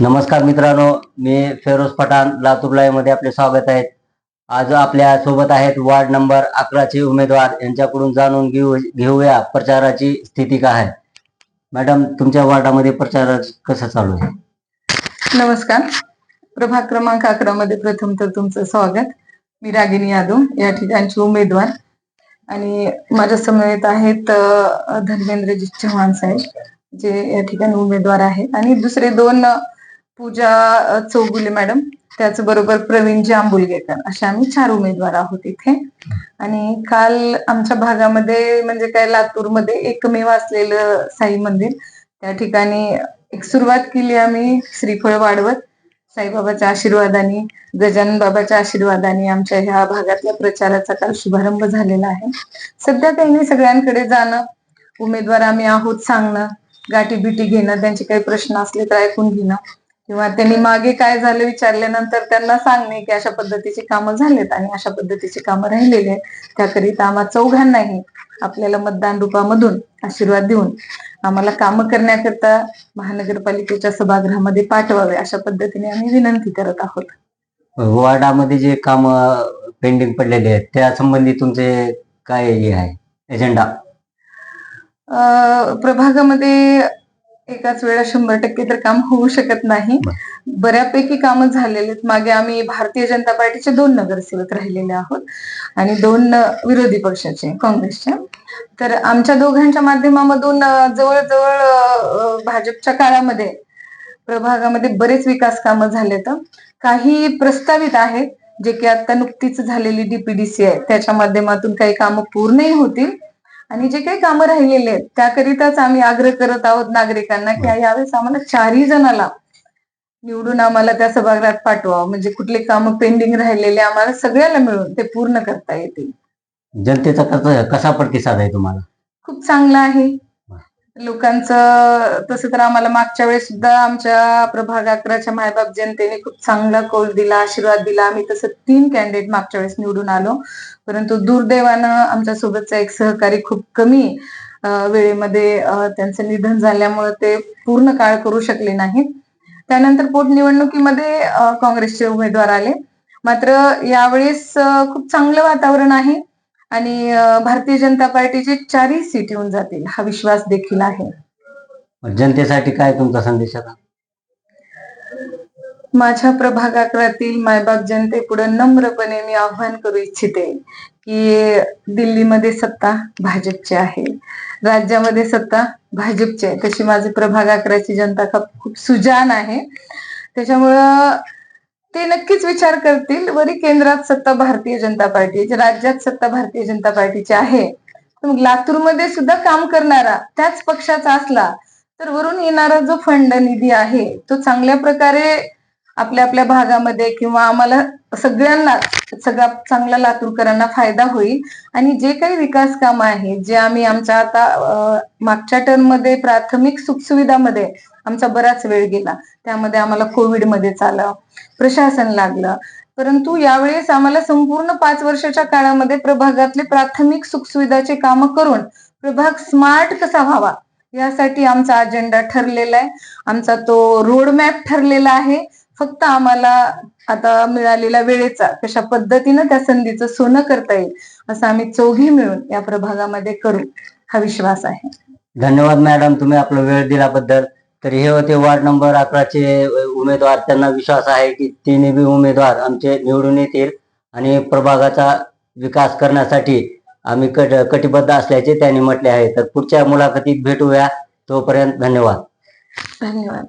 नमस्कार मित्रांनो मी फेरोज पठाण लातूरमध्ये आपले स्वागत आहे. आज आपल्यासोबत आहेत वार्ड नंबर अकराचे उमेदवार. यांच्याकडून जाणून घेऊ घेऊया प्रचाराची स्थिती काय आहे. मॅडम तुमच्या वार्डामध्ये प्रचार कसा चालू आहे? नमस्कार. प्रभाग क्रमांक अकरा मध्ये प्रथम तर तुमचं स्वागत. मी रागिनी यादव या ठिकाणची उमेदवार. आणि माझ्या समवेत आहेत धर्मेंद्रजी चव्हाण साहेब जे या ठिकाणी उमेदवार आहेत. आणि दुसरे दोन पूजा चौगुले मॅडम त्याचबरोबर प्रवीण जांबुलगेकर अशा आम्ही चार उमेदवार आहोत इथे. आणि काल आमच्या भागामध्ये म्हणजे काय लातूरमध्ये एकमेव असलेलं साई मंदिर त्या ठिकाणी एक सुरुवात केली आम्ही श्रीफळ वाढवत. साईबाबाच्या आशीर्वादाने गजानन बाबाच्या आशीर्वादाने आमच्या ह्या भागातल्या प्रचाराचा काल शुभारंभ झालेला आहे. सध्या त्यांनी सगळ्यांकडे जाणं उमेदवार आम्ही आहोत सांगणं गाठी बिटी घेणं त्यांचे काही प्रश्न असले तर ऐकून घेणं. किंवा त्यांनी मागे काय झालं विचारल्यानंतर त्यांना सांगणे की अशा पद्धतीची कामं झालेत आणि अशा पद्धतीची कामं राहिलेली आहेत. त्याकरिता आम्हा चौघांनाही आपल्याला मतदान रूपामधून आशीर्वाद देऊन आम्हाला कामं करण्याकरता महानगरपालिकेच्या सभागृहामध्ये पाठवावे अशा पद्धतीने आम्ही विनंती करत आहोत. वार्डामध्ये जे काम पेंडिंग पडलेले आहेत त्या संबंधी तुमचे काय हे आहे? एजेंडा अं, प्रभागामध्ये एकाच वेळा शंभर टक्के तर काम होऊ शकत नाही. बऱ्यापैकी कामं झालेले आहेत. मागे आम्ही भारतीय जनता पार्टीचे दोन नगरसेवक राहिलेले आहोत आणि दोन विरोधी पक्षाचे काँग्रेसचे. तर आमच्या दोघांच्या माध्यमामधून जवळजवळ भाजपच्या काळामध्ये प्रभागामध्ये बरेच विकास कामं झालेत. काही प्रस्तावित आहेत जे की आता नुकतीच झालेली डीपीडीसी आहे. त्याच्या माध्यमातून काही कामं पूर्णही होतील. आणि जे काही कामं राहिलेले आहेत त्याकरिताच आम्ही आग्रह करत आहोत नागरिकांना की यावेळेस आम्हाला चारही जणाला निवडून आम्हाला त्या सभागृहात पाठवावं. म्हणजे कुठले कामं पेंडिंग राहिलेले आम्हाला सगळ्याला मिळून ते पूर्ण करता येतील. जनतेचा कसा प्रतिसाद आहे तुम्हाला? खूप चांगलं आहे. लोकांचं तसं तर आम्हाला मागच्या वेळेस सुद्धा आमच्या प्रभाग अकराच्या मायबाप जनतेने खूप चांगला कौल दिला आशीर्वाद दिला. आम्ही तसं तीन कॅन्डिडेट मागच्या वेळेस निवडून आलो. परंतु दुर्दैवानं आमच्या सोबतचा एक सहकारी खूप कमी वेळेमध्ये त्यांचं निधन झाल्यामुळे ते पूर्ण काळ करू शकले नाहीत. त्यानंतर पोटनिवडणुकीमध्ये काँग्रेसचे उमेदवार आले. मात्र यावेळेस खूप चांगलं वातावरण आहे. आणि भारतीय जनता पार्टीचे चारही सीट येऊन जातील हा विश्वास देखील आहे. जनतेसाठी काय तुमचा संदेश आता? माझ्या प्रभागातील मायबाप जनतेपुढे नम्रपणे मी आव्हान करू इच्छिते की दिल्लीमध्ये सत्ता भाजपची आहे. राज्यामध्ये सत्ता भाजपची आहे. तशी माझी प्रभाग अकराची जनता खूप सुजान आहे. त्याच्यामुळं ते नक्कीच विचार करतील. वरी केंद्रात सत्ता भारतीय जनता पार्टी राज्यात सत्ता भारतीय जनता पार्टीची आहे मग लातूरमध्ये सुद्धा काम करणारा त्याच पक्षाचा असला तर वरून येणारा जो फंड निधी आहे तो चांगल्या प्रकारे आपल्या आपल्या भागामध्ये किंवा आम्हाला सगळ्यांना सगळ्या चांगल्या लातूरकरांना फायदा होईल. आणि जे काही विकास कामं आहेत जे आम्ही आमच्या आता मागच्या टर्ममध्ये प्राथमिक सुखसुविधामध्ये आमचा बराच वेळ गेला. त्यामध्ये आम्हाला कोविडमध्ये चालं प्रशासन लागलं. परंतु यावेळेस आम्हाला संपूर्ण पाच वर्षाच्या काळामध्ये प्रभागातले प्राथमिक सुखसुविधाचे कामं करून प्रभाग स्मार्ट कसा व्हावा यासाठी आमचा अजेंडा ठरलेला आहे. आमचा तो रोड मॅप ठरलेला आहे. फक्त आम्हाला आता मिळालेल्या वेळेचा कशा पद्धतीनं त्या संधीचं सोनं करता येईल असं आम्ही चौघी मिळून या प्रभागामध्ये करू हा विश्वास आहे. धन्यवाद मॅडम तुम्ही आपला वेळ दिल्याबद्दल. तर हे होते वार्ड नंबर अकराचे उमेदवार. त्यांना विश्वास आहे की तिन्ही बी उमेदवार आमचे निवडून येतील आणि प्रभागाचा विकास करण्यासाठी आम्ही कट कटिबद्ध असल्याचे त्यांनी म्हटले आहे. तर पुढच्या मुलाखतीत भेटूया. तोपर्यंत धन्यवाद. धन्यवाद.